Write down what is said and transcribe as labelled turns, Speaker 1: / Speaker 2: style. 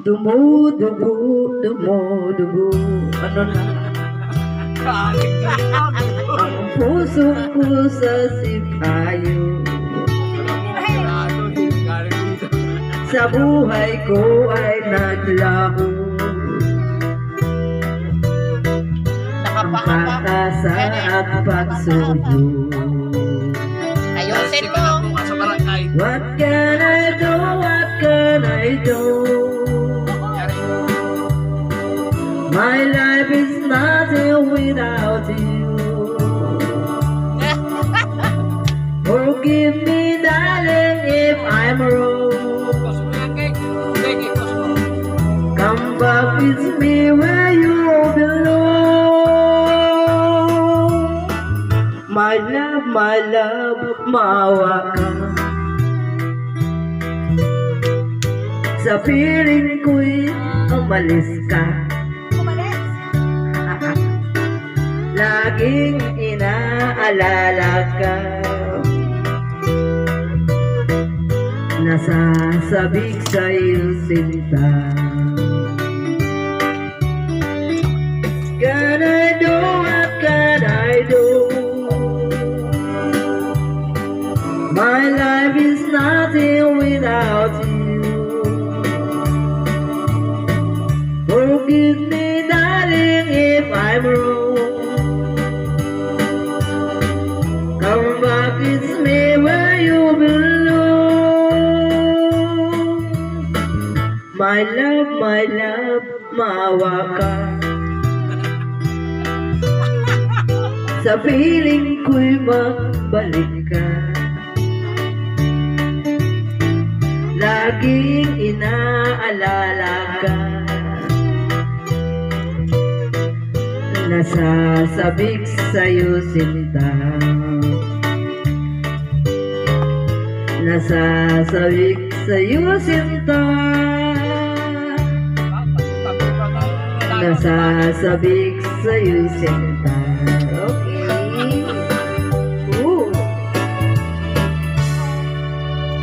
Speaker 1: Dumo, dugo, dumo, dugo. Ano na? Ang puso ko sa sipayo. Sa buhay ko ay naglaho. Ang pag-asa at pagsuyo.
Speaker 2: Ayusin mo.
Speaker 1: What can I do? What can I do? My life is nothing without you. Forgive me, darling, if I'm wrong.
Speaker 3: Tos mo yan, Kek. Kek, tos mo.
Speaker 1: Come back with me where you belong. My love, my love, maawa ka. Sa piling ko'y umalis ka. Laging inaalala ka. Nasasabik sa iyong sinta. Can I do what can I do? My life is nothing without you. Forgive me, darling, if I'm wrong. My love, maawa ka. Sa piling ko'y magbalik ka. Laging inaalala ka. Nasasabik sa'yo sinta Nasasabik sa'yo sinta Nasasabik sa'yo sinta Okay